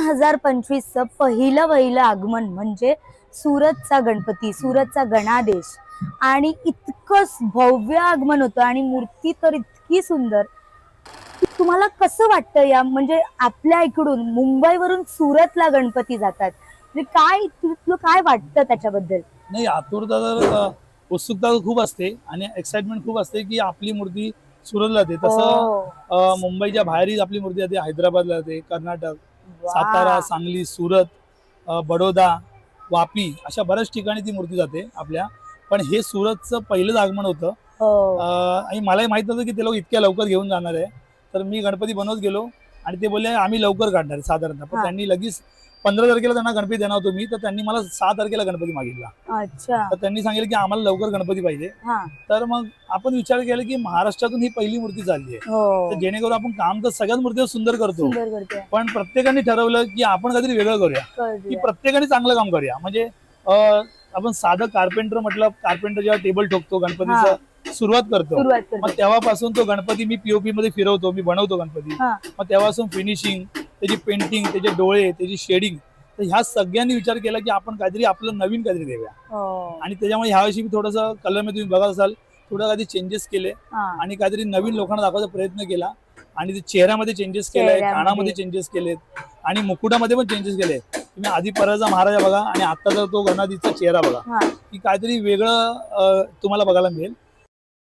हजार पंचवीसचं पहिलं पहिलं आगमन म्हणजे सुरतचा गणपती सुरतचा गणादेश. आणि इतकंच भव्य आगमन होतं आणि मूर्ती तर इतकी सुंदर. तुम्हाला कसं वाटतं या म्हणजे आपल्या इकडून मुंबईवरून सुरतला गणपती जातात. म्हणजे काय तु- तुला काय वाटतं त्याच्याबद्दल? नाही आतुरता तर उत्सुकता खूप असते आणि एक्साइटमेंट खूप असते की आपली मूर्ती सुरतला जाते. तसं हो. मुंबईच्या बाहेरही आपली मूर्ती जाते हैदराबादला जाते कर्नाटक. सातारा सांगली सुरत बडोदा वापी अशा बऱ्याच ठिकाणी ती मूर्ती जाते आपल्या. पण हे सुरतचं पहिलंच आगमन होतं. हो. आणि मलाही माहीत नव्हतं की ते लोक इतक्या लवकर घेऊन जाणार आहे. तर मी गणपती बनवत गेलो आणि ते बोलले आम्ही लवकर काढणार आहे साधारणतः. पण. त्यांनी लगेच पंधरा तारखेला त्यांना गणपती देणार होतो मी तर त्यांनी मला सहा तारखेला गणपती मागितला. अच्छा. तर त्यांनी सांगितलं की आम्हाला लवकर गणपती पाहिजे. हा. तर मग आपण विचार केला की महाराष्ट्रातून ही पहिली मूर्ती चालली आहे. हो. तर जेणेकरून आपण काम तर सगळ्याच मूर्तीवर सुंदर करतो. सुंदर करते. पण प्रत्येकाने ठरवलं की आपण काहीतरी वेगळं करूया. की. प्रत्येकाने चांगलं काम करूया. म्हणजे अं, आपण साधं कार्पेंटर म्हटलं कार्पेंटर जेव्हा टेबल ठोकतो गणपतीचं सुरुवात करतो. सुरुवात मग करते तेव्हापासून तो गणपती मी पीओपी मध्ये फिरवतो मी बनवतो गणपती. हा. मग तेव्हापासून फिनिशिंग त्याची पेंटिंग त्याचे डोळे त्याची शेडिंग तर ह्या सगळ्यांनी विचार केला की आपण काहीतरी आपलं नवीन काहीतरी देऊया. हो. आणि त्याच्यामुळे ह्यावर्षी मी थोडंसं कलरमध्ये तुम्ही बघत असाल थोडं काही चेंजेस केले आणि काहीतरी नवीन लोकांना दाखवायचा प्रयत्न केला. आणि ते चेहऱ्यामध्ये चेंजेस केले. कानामध्ये चेंजेस केलेत आणि मुकुटामध्ये पण चेंजेस केले. तुम्ही आधी परळचा महाराजा बघा आणि आत्ताचा तो गणाधीचा चेहरा बघा. की काहीतरी वेगळं तुम्हाला बघायला मिळेल.